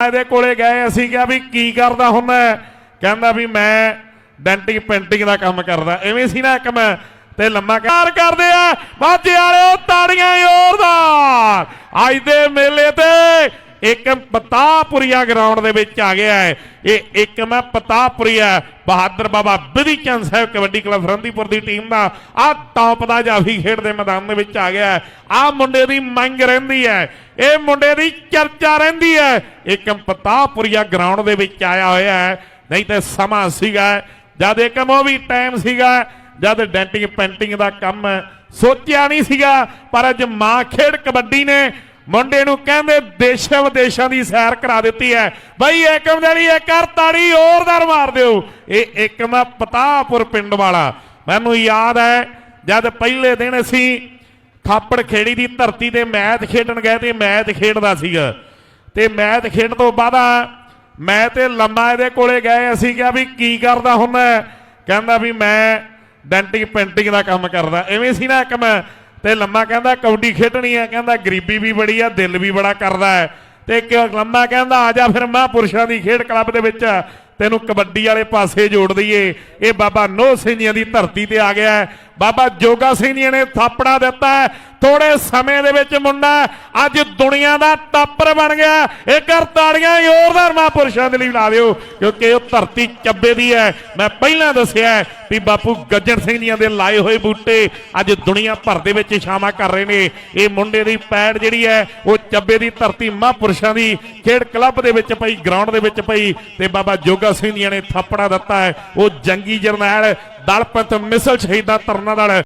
ਇਹਦੇ ਕੋਲੇ ਗਏ, ਅਸੀਂ ਕਿਹਾ ਵੀ ਕੀ ਕਰਦਾ ਹੁੰਦਾ ਕਹਿੰਦਾ ਵੀ ਮੈਂ ਡੈਂਟਿੰਗ, ਪੇਂਟਿੰਗ ਦਾ ਕੰਮ ਕਰਦਾ। ਐਵੇਂ ਸੀ ਨਾ ਇੱਕ ਮੈਂ ਤੇ ਲੰਮਾ ਕਾਰ ਕਰਦੇ ਆ ਮਾਝੇ ਵਾਲਿਓ, ਤਾੜੀਆਂ ਜ਼ੋਰਦਾਰ। ਅੱਜ ਦੇ ਮੇਲੇ ਤੇ ਇੱਕ ਪਤਾਪੁਰੀਆ ਗਰਾਊਂਡ ਦੇ ਵਿੱਚ ਆ ਗਿਆ ਹੈ। ਇਹ ਇੱਕ ਮੈਂ ਪਤਾਪੁਰੀਆ ਬਹਾਦਰ ਬਾਬਾ ਬਿਧੀ ਚੰਦ ਸਾਹਿਬ ਕਬੱਡੀ ਕਲੱਬ ਫਰੰਦੀਪੁਰ ਦੀ ਟੀਮ ਦਾ ਆ ਟੌਪ ਦਾ ਜਾਫੀ ਖੇਡ ਦੇ ਮੈਦਾਨ ਦੇ ਵਿੱਚ ਆ ਗਿਆ ਆ ਮੁੰਡੇ ਦੀ ਮੰਗ ਰਹਿੰਦੀ ਹੈ। ਇਹ ਮੁੰਡੇ ਦੀ ਚਰਚਾ ਰਹਿੰਦੀ ਹੈ। ਇੱਕ ਪਤਾਪੁਰੀਆ ਗਰਾਊਂਡ ਦੇ ਵਿੱਚ ਆਇਆ ਹੋਇਆ ਹੈ। ਨਹੀਂ ਤੇ ਸਮਾਂ ਸੀਗਾ ਜਦ ਇੱਕ ਮੂਵੀ ਟਾਈਮ ਸੀਗਾ ਜਦ ਡੈਂਟਿੰਗ ਪੈਂਟਿੰਗ ਦਾ ਕੰਮ ਸੋਚਿਆ ਨਹੀਂ ਸੀਗਾ, ਪਰ ਅੱਜ ਮਾਂ ਖੇਡ ਕਬੱਡੀ ਨੇ ਮੁੰਡੇ ਨੂੰ ਕਹਿੰਦੇ ਦੇਸ਼ਾਂ ਵਿਦੇਸ਼ਾਂ ਦੀ ਸੈਰ ਕਰਾ ਦਿੱਤੀ ਹੈ। ਬਈ ਏਕਮ ਜਲੀ ਇੱਕ ਕਰ ਤਾੜੀ ਜ਼ੋਰਦਾਰ ਮਾਰ ਦਿਓ। ਇਹ ਇੱਕ ਮੈਂ ਪਤਾਪੁਰ ਪਿੰਡ ਵਾਲਾ। ਮੈਨੂੰ ਯਾਦ ਹੈ, ਜਦ ਪਹਿਲੇ ਦਿਨ ਅਸੀਂ ਥਾਪੜ ਖੇੜੀ ਦੀ ਧਰਤੀ ਤੇ ਮੈਚ ਖੇਡਣ ਗਏ ਤੇ ਮੈਚ ਖੇਡਦਾ ਸੀਗਾ। ਤੇ ਮੈਚ ਖੇਡਣ ਤੋਂ ਬਾਅਦ ਮੈਂ ਤੇ ਲੰਮਾ ਇਹਦੇ ਕੋਲੇ ਗਏ, ਅਸੀਂ ਕਿਹਾ ਵੀ ਕੀ ਕਰਦਾ ਹੁੰਦਾ ਕਹਿੰਦਾ ਵੀ ਮੈਂ ਡੈਂਟਿੰਗ ਪੇਂਟਿੰਗ ਦਾ ਕੰਮ ਕਰਦਾ। ਐਵੇਂ ਸੀ ਨਾ ਇੱਕ ਮੈਂ ਤੇ ਲੰਮਾ ਕਹਿੰਦਾ ਕਬੱਡੀ ਖੇਡਣੀ ਹੈ ਕਹਿੰਦਾ ਗਰੀਬੀ ਵੀ ਬੜੀ ਆ, ਦਿਲ ਵੀ ਬੜਾ ਕਰਦਾ ਹੈ। ਤੇ ਇੱਕ ਲੰਮਾ ਕਹਿੰਦਾ ਆ ਜਾ ਫਿਰ ਮਹਾਂਪੁਰਸ਼ਾਂ ਦੀ ਖੇਡ ਕਲੱਬ ਦੇ ਵਿੱਚ। ਤੈਨੂੰ ਕਬੱਡੀ ਵਾਲੇ ਪਾਸੇ ਜੋੜ ਦਈਏ। ਇਹ ਬਾਬਾ ਨੋਹ ਸਿੰਘ ਜੀਆਂ ਦੀ ਧਰਤੀ ਤੇ ਆ ਗਿਆ ਹੈ। ਬਾਬਾ ਜੋਗਾ ਸਿੰਘ ਜੀ ਨੇ ਥਾਪੜਾ ਦਿੱਤਾ ਥੋੜੇ ਸਮੇਂ ਦੇ ਵਿੱਚ ਮੁੰਡਾ ਅੱਜ ਦੁਨੀਆ ਦਾ ਟੱਪਰ ਬਣ ਗਿਆ। ਇਹ ਕਰ ਤਾੜੀਆਂ ਜ਼ੋਰਦਾਰ ਮਹਾਂਪੁਰਸ਼ਾਂ ਦੇ ਲਈ ਲਾ ਦਿਓ, ਕਿਉਂਕਿ ਉਹ ਧਰਤੀ ਚੱਬੇ ਦੀ ਹੈ। ਮੈਂ ਪਹਿਲਾਂ ਦੱਸਿਆ ਵੀ ਬਾਪੂ ਗੱਜਣ ਸਿੰਘ ਜੀਆਂ ਦੇ ਲਾਏ ਹੋਏ ਬੂਟੇ ਅੱਜ ਦੁਨੀਆ ਭਰ ਦੇ ਵਿੱਚ ਛਾਵਾਂ ਕਰ ਰਹੇ ਨੇ। ਇਹ ਮੁੰਡੇ ਦੀ ਪੈੜ ਜਿਹੜੀ ਹੈ, ਉਹ ਚੱਬੇ ਦੀ ਧਰਤੀ ਮਹਾਂਪੁਰਸ਼ਾਂ ਦੀ ਖੇਡ ਕਲੱਬ ਦੇ ਵਿੱਚ ਪਈ, ਗਰਾਊਂਡ ਦੇ ਵਿੱਚ ਪਈ ਤੇ ਬਾਬਾ ਜੋਗਾ ਸਿੰਘ ਜੀਆਂ ਨੇ ਥਾਪੜਾ ਦਿੱਤਾ ਹੈ। ਉਹ ਜੰਗੀ ਜਰਨੈਲ ਦਲਪਤ ਮਿਸਲ ਸ਼ਹੀਦਾਂ ਤਰਨਾ ਦਲ।